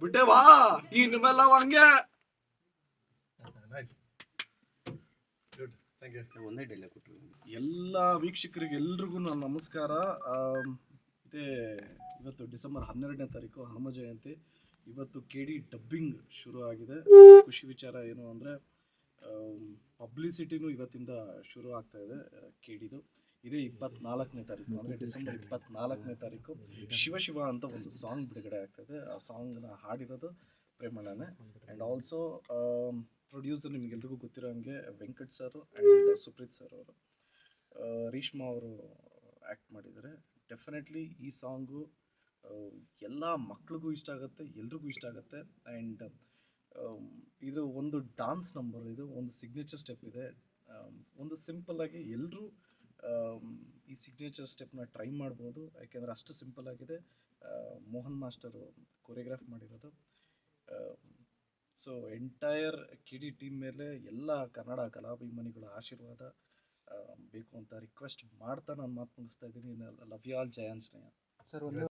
ಬಿಟ್ಟೆವಾ ಇನ್ನು ಮೇಲೆ ಹಂಗೆ ನೈಸ್ ಗುಡ್ ಥ್ಯಾಂಕ್ ಯು ಒಂದೇ ಡೈಲಾಗ್ ಕೊಟ್ಟರು ಎಲ್ಲ ವೀಕ್ಷಕರಿಗೆ ಎಲ್ರಿಗೂ ನನ್ನ ನಮಸ್ಕಾರ. ಮತ್ತೆ ಇದೇ ಇವತ್ತು ಡಿಸೆಂಬರ್ ಹನ್ನೆರಡನೇ ತಾರೀಕು ಹನುಮ ಜಯಂತಿ. ಇವತ್ತು ಕೆ ಡಿ ಡಬ್ಬಿಂಗ್ ಶುರು ಆಗಿದೆ ಖುಷಿ ವಿಚಾರ ಏನು ಅಂದರೆ ಪಬ್ಲಿಸಿಟಿನೂ ಇವತ್ತಿಂದ ಶುರು ಆಗ್ತಾ ಇದೆ ಕೆ ಡಿದು ಇದೇ ಇಪ್ಪತ್ನಾಲ್ಕನೇ ತಾರೀಕು ಅಂದರೆ ಡಿಸೆಂಬರ್ ಇಪ್ಪತ್ನಾಲ್ಕನೇ ತಾರೀಕು ಶಿವ ಶಿವ ಅಂತ ಒಂದು ಸಾಂಗ್ ಬಿಡುಗಡೆ ಆಗ್ತದೆ. ಆ ಸಾಂಗ್ನ ಹಾಡಿರೋದು ಪ್ರೇಮಣ್ಣನೇ. ಆ್ಯಂಡ್ ಆಲ್ಸೋ ಪ್ರೊಡ್ಯೂಸರ್ ನಿಮಗೆಲ್ರಿಗೂ ಗೊತ್ತಿರೋ ಹಾಗೆ Venkat sir and Supreeth sir ಅವರು. ರೀಷ್ಮಾ ಅವರು ಆ್ಯಕ್ಟ್ ಮಾಡಿದ್ದಾರೆ. ಡೆಫಿನೆಟ್ಲಿ ಈ ಸಾಂಗು ಎಲ್ಲ ಮಕ್ಳಿಗೂ ಇಷ್ಟ ಆಗುತ್ತೆ ಎಲ್ರಿಗೂ ಇಷ್ಟ ಆಗುತ್ತೆ. ಆ್ಯಂಡ್ ಇದು ಒಂದು ಡಾನ್ಸ್ ನಂಬರ್ ಇದು ಒಂದು ಸಿಗ್ನೇಚರ್ ಸ್ಟೆಪ್ ಇದೆ. ಒಂದು ಒಂದು ಸಿಂಪಲ್ಲಾಗಿ ಎಲ್ಲರೂ ಈ ಸಿಗ್ನೇಚರ್ ಸ್ಟೆಪ್ನ ಟ್ರೈ ಮಾಡ್ಬೋದು. ಯಾಕೆಂದರೆ ಅಷ್ಟು ಸಿಂಪಲ್ ಆಗಿದೆ. ಮೋಹನ್ ಮಾಸ್ಟರು ಕೊರಿಯೋಗ್ರಾಫ್ ಮಾಡಿರೋದು. So entire K D team ಮೇಲೆ ಎಲ್ಲ ಕನ್ನಡ ಕಲಾಭಿಮಾನಿಗಳ ಆಶೀರ್ವಾದ ಬೇಕು ಅಂತ ರಿಕ್ವೆಸ್ಟ್ ಮಾಡ್ತಾ ನಾನು ಮಾತು ಮುಗಿಸ್ತಾ ಇದ್ದೀನಿ. Love you all Jaya Anjaneya sir